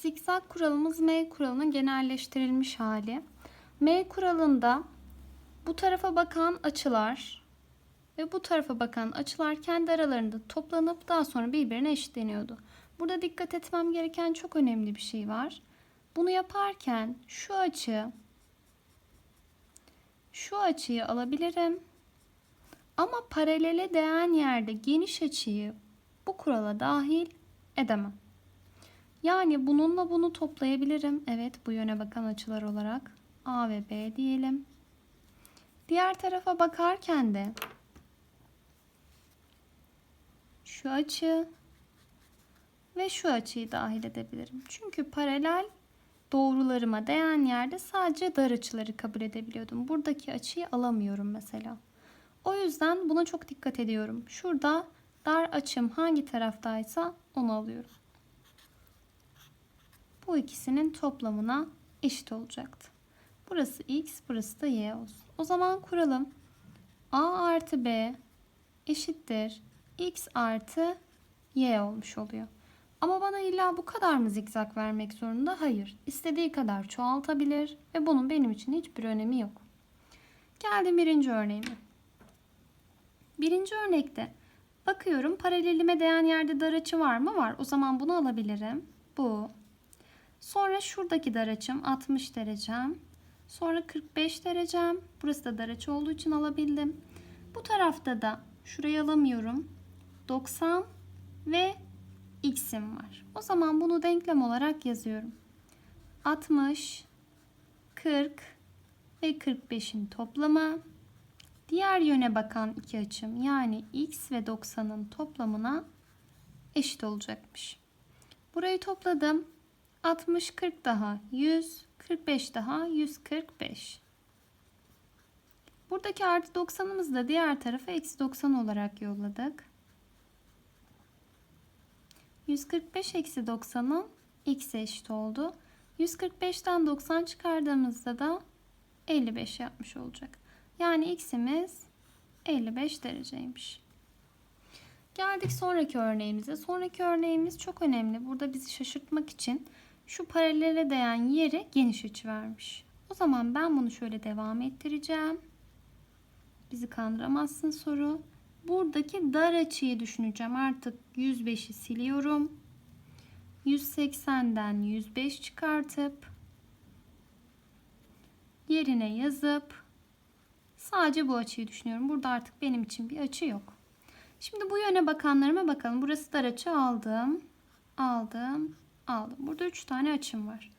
Zikzak kuralımız M kuralının genelleştirilmiş hali. M kuralında bu tarafa bakan açılar ve bu tarafa bakan açılar kendi aralarında toplanıp daha sonra birbirine eşitleniyordu. Burada dikkat etmem gereken çok önemli bir şey var. Bunu yaparken şu açı şu açıyı alabilirim. Ama paralele değen yerde geniş açıyı bu kurala dahil edemem. Yani bununla bunu toplayabilirim. Evet bu yöne bakan açılar olarak A ve B diyelim. Diğer tarafa bakarken de şu açı ve şu açıyı dahil edebilirim. Çünkü paralel doğrularıma değen yerde sadece dar açıları kabul edebiliyordum. Buradaki açıyı alamıyorum mesela. O yüzden buna çok dikkat ediyorum. Şurada dar açım hangi taraftaysa onu alıyorum. Bu ikisinin toplamına eşit olacaktı. Burası x, burası da y olsun. O zaman kuralım. a artı b eşittir x artı y olmuş oluyor. Ama bana illa bu kadar mı zikzak vermek zorunda? Hayır. İstediği kadar çoğaltabilir ve bunun benim için hiçbir önemi yok. Geldim birinci örneğime. Birinci örnekte bakıyorum paralelime değen yerde dar açı var mı? Var. O zaman bunu alabilirim. Bu. Sonra şuradaki dar açım 60 derecem. Sonra 45 derecem. Burası da dar açı olduğu için alabildim. Bu tarafta da şurayı alamıyorum. 90 ve x'im var. O zaman bunu denklem olarak yazıyorum. 60, 40 ve 45'in toplamı diğer yöne bakan iki açım yani x ve 90'ın toplamına eşit olacakmış. Burayı topladım. 60 40 daha 100 45 daha 145. Buradaki artı 90'ımızı da diğer tarafa eksi 90 olarak yolladık. 145 eksi 90'ın x eşit oldu. 145'ten 90 çıkardığımızda da 55 yapmış olacak. Yani x'imiz 55 dereceymiş. Geldik sonraki örneğimize. Sonraki örneğimiz çok önemli. Burada bizi şaşırtmak için şu paralele değen yere geniş açı vermiş. O zaman ben bunu şöyle devam ettireceğim. Bizi kandıramazsın soru. Buradaki dar açıyı düşüneceğim. Artık 105'i siliyorum. 180'den 105 çıkartıp yerine yazıp sadece bu açıyı düşünüyorum. Burada artık benim için bir açı yok. Şimdi bu yöne bakanlarıma bakalım. Burası dar açı aldım. Aldım. Aldım. Burada 3 tane açım var.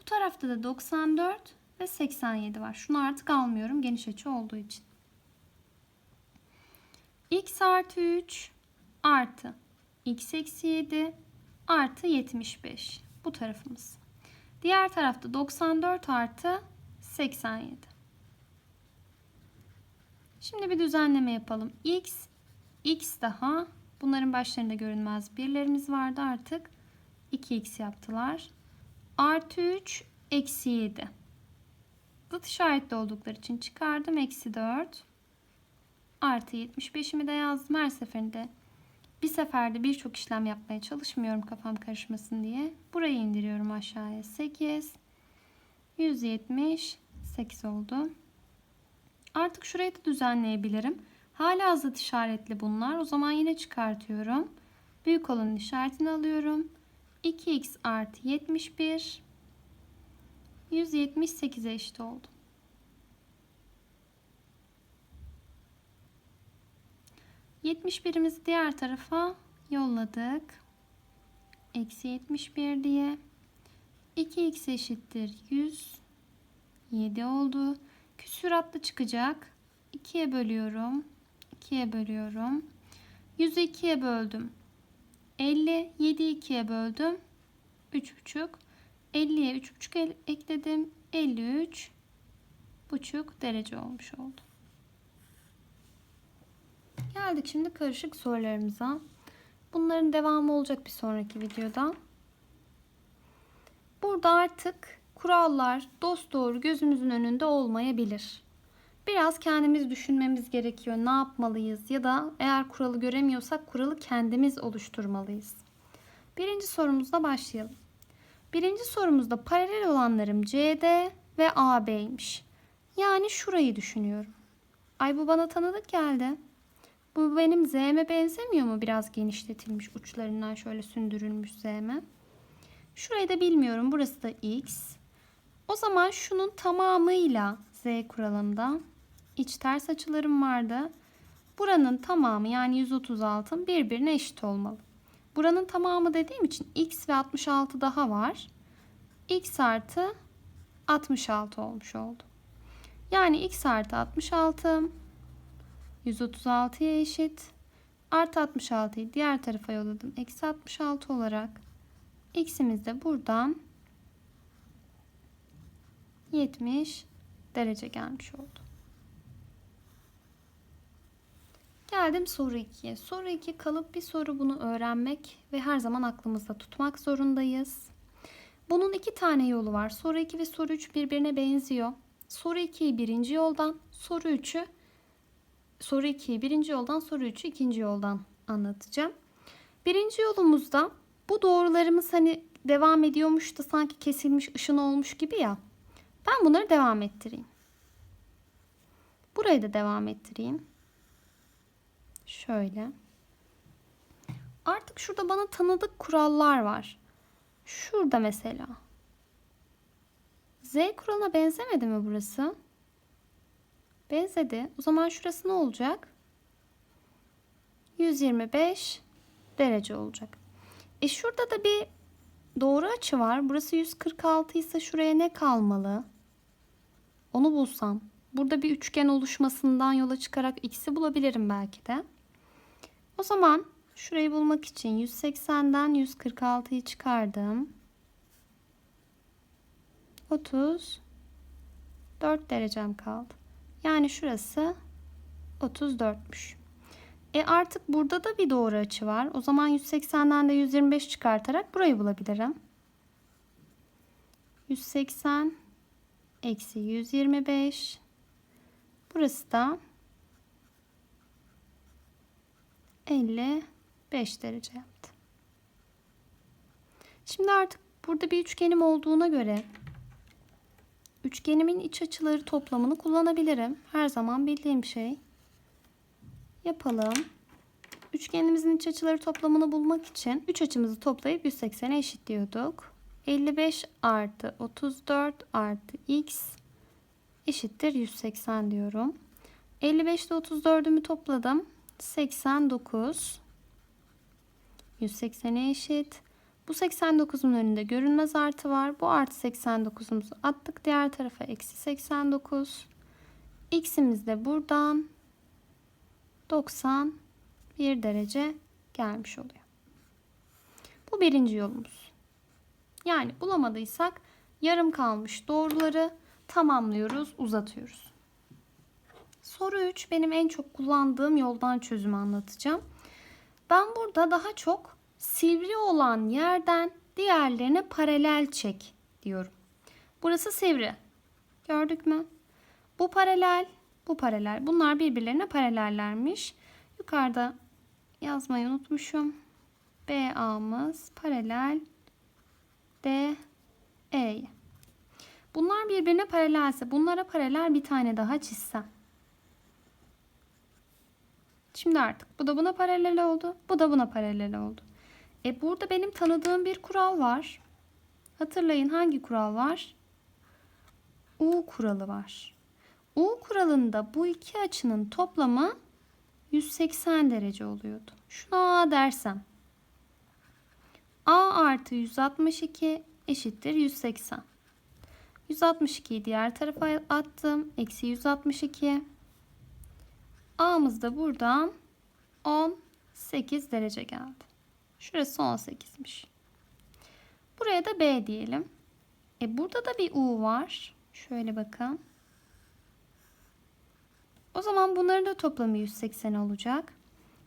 Bu tarafta da 94 ve 87 var. Şunu artık almıyorum geniş açı olduğu için x artı 3 artı x eksi 7 artı 75 bu tarafımız. Diğer tarafta 94 artı 87. Şimdi bir düzenleme yapalım. x, x daha bunların başlarında görünmez birlerimiz vardı artık 2x yaptılar. Artı 3 eksi 7. Zıt işaretli oldukları için çıkardım. Eksi 4 artı 75'imi de yazdım. Her seferinde bir seferde birçok işlem yapmaya çalışmıyorum kafam karışmasın diye. Burayı indiriyorum aşağıya. 8 178 oldu. Artık şurayı da düzenleyebilirim. Hala zıt işaretli bunlar. O zaman yine çıkartıyorum. Büyük olanın işaretini alıyorum. 2x artı 71 178'e eşit oldu. 71'imizi diğer tarafa yolladık. Eksi 71 diye. 2x eşittir 100. 7 oldu. Küsuratlı çıkacak. 2'ye bölüyorum. 2'ye bölüyorum. 100'ü 2'ye böldüm. 50. 7'yi 2'ye böldüm. 3,5. 50'ye 3,5 ekledim. 53 buçuk derece olmuş oldu. Geldik şimdi karışık sorularımıza. Bunların devamı olacak bir sonraki videoda. Burada artık kurallar dost doğru gözümüzün önünde olmayabilir. Biraz kendimiz düşünmemiz gerekiyor. Ne yapmalıyız ya da eğer kuralı göremiyorsak kuralı kendimiz oluşturmalıyız. Birinci sorumuzla başlayalım. Birinci sorumuzda paralel olanlarım CD ve AB'ymiş. Yani şurayı düşünüyorum. Ay bu bana tanıdık geldi. Bu benim Z'me benzemiyor mu? Biraz genişletilmiş uçlarından şöyle sündürülmüş Z'me. Şurayı da bilmiyorum. Burası da X. O zaman şunun tamamıyla Z kuralında iç ters açılarım vardı. Buranın tamamı yani 136 birbirine eşit olmalı. Buranın tamamı dediğim için X ve 66 daha var. X artı 66 olmuş oldu. Yani X artı 66 136'ya eşit. Artı 66'yı diğer tarafa yolladım. Eksi 66 olarak x'imiz de buradan 70 derece gelmiş oldu. Geldim soru 2'ye. Soru 2 kalıp bir soru bunu öğrenmek ve her zaman aklımızda tutmak zorundayız. Bunun iki tane yolu var. Soru 2 ve soru 3 birbirine benziyor. Soru 2'yi birinci yoldan, soru 3'ü soru 2'yi birinci yoldan, soru 3'ü ikinci yoldan anlatacağım. Birinci yolumuzda bu doğrularımız hani devam ediyormuş da sanki kesilmiş ışın olmuş gibi ya. Ben bunları devam ettireyim. Burayı da devam ettireyim. Şöyle. Artık şurada bana tanıdık kurallar var. Şurada mesela. Z kuralına benzemedi mi burası? Benzedi. O zaman şurası ne olacak? 125 derece olacak. E şurada da bir doğru açı var. Burası 146 ise şuraya ne kalmalı? Onu bulsam. Burada bir üçgen oluşmasından yola çıkarak x'i bulabilirim belki de. O zaman şurayı bulmak için 180'den 146'yı çıkardım. 34 derecem kaldı. Yani şurası 34'müş. E artık burada da bir doğru açı var. O zaman 180'den de 125 çıkartarak burayı bulabilirim. 180 eksi 125 burası da 55 derece yaptı. Şimdi artık burada bir üçgenim olduğuna göre üçgenimin iç açıları toplamını kullanabilirim. Her zaman bildiğim şey. Yapalım. Üçgenimizin iç açıları toplamını bulmak için 3 açımızı toplayıp 180'e eşitliyorduk. 55 artı 34 artı x eşittir 180 diyorum. 55 ile 34'ümü topladım. 89 180'e eşit. Bu 89'un önünde görünmez artı var. Bu artı 89'umuzu attık. Diğer tarafa eksi 89. X'imiz de buradan 91 derece gelmiş oluyor. Bu birinci yolumuz. Yani bulamadıysak yarım kalmış doğruları tamamlıyoruz, uzatıyoruz. Soru 3 benim en çok kullandığım yoldan çözümü anlatacağım. Ben burada daha çok sivri olan yerden diğerlerine paralel çek diyorum. Burası sivri. Gördük mü? Bu paralel, bu paralel. Bunlar birbirlerine paralellermiş. Yukarıda yazmayı unutmuşum. BA'mız paralel DE'ye. Bunlar birbirine paralelse bunlara paralel bir tane daha çizsem. Şimdi artık bu da buna paralel oldu. Bu da buna paralel oldu. E burada benim tanıdığım bir kural var. Hatırlayın hangi kural var? U kuralı var. U kuralında bu iki açının toplamı 180 derece oluyordu. Şuna A dersem. A artı 162 eşittir 180. 162'yi diğer tarafa attım. Eksi 162. A'mız da buradan 18 derece geldi. Şurası 18'miş. Buraya da B diyelim. E burada da bir U var. Şöyle bakın. O zaman bunların da toplamı 180 olacak.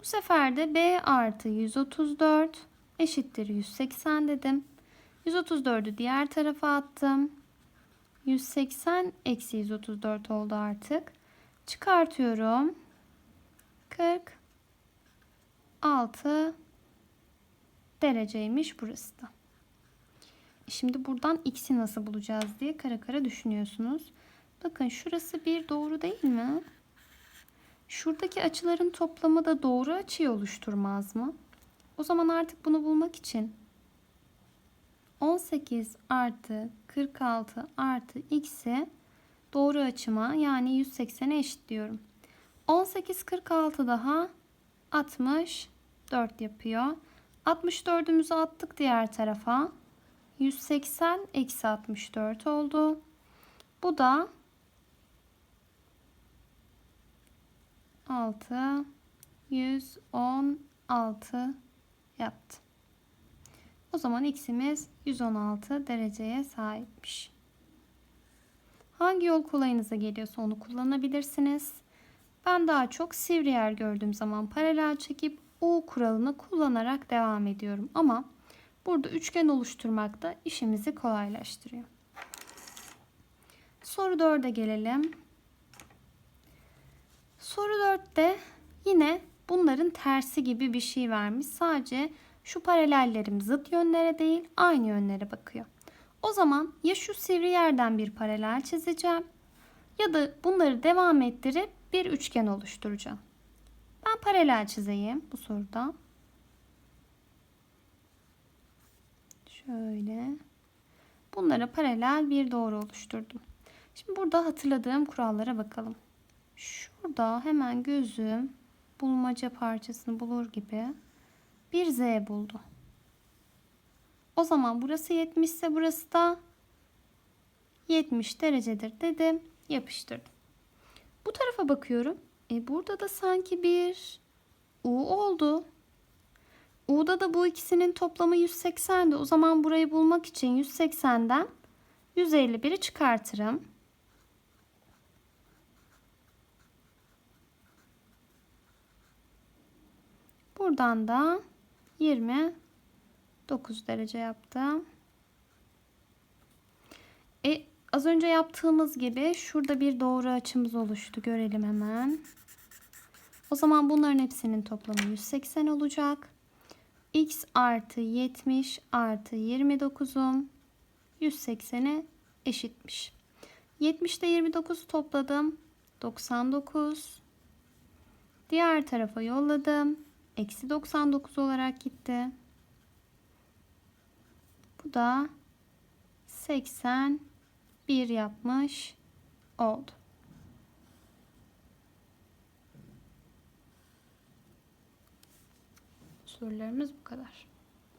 Bu sefer de B artı 134 eşittir 180 dedim. 134'ü diğer tarafa attım. 180 eksi 134 oldu artık. Çıkartıyorum. 46 dereceymiş burası da. Şimdi buradan x'i nasıl bulacağız diye kara kara düşünüyorsunuz. Bakın şurası bir doğru değil mi? Şuradaki açıların toplamı da doğru açıyı oluşturmaz mı? O zaman artık bunu bulmak için 18 artı 46 artı x'i doğru açıma yani 180'e eşitliyorum. 18 46 daha 64 yapıyor. 64'ümüzü attık diğer tarafa. 180 eksi 64 oldu. Bu da 6 116 yaptı. O zaman x'imiz 116 dereceye sahipmiş. Hangi yol kolayınıza geliyorsa onu kullanabilirsiniz. Ben daha çok sivri yer gördüğüm zaman paralel çekip U kuralını kullanarak devam ediyorum. Ama burada üçgen oluşturmak da işimizi kolaylaştırıyor. Soru 4'e gelelim. Soru 4'te yine bunların tersi gibi bir şey vermiş. Sadece şu paralellerim zıt yönlere değil aynı yönlere bakıyor. O zaman ya şu sivri yerden bir paralel çizeceğim ya da bunları devam ettirip bir üçgen oluşturacağım. Ben paralel çizeyim bu soruda. Şöyle. Bunlara paralel bir doğru oluşturdum. Şimdi burada hatırladığım kurallara bakalım. Şurada hemen gözüm bulmaca parçasını bulur gibi bir Z buldu. O zaman burası 70 ise burası da 70 derecedir dedim. Yapıştırdım. Bu tarafa bakıyorum. E burada da sanki bir U oldu. U'da da bu ikisinin toplamı 180'di. O zaman burayı bulmak için 180'den 151'i çıkartırım. Buradan da 29 derece yaptım. E, az önce yaptığımız gibi şurada bir doğru açımız oluştu. Görelim hemen. O zaman bunların hepsinin toplamı 180 olacak. x artı 70 artı 29'um 180'e eşitmiş. 70 ile 29 topladım. 99. Diğer tarafa yolladım. Eksi 99 olarak gitti. Bu da 81 yapmış oldu. Sorularımız bu kadar.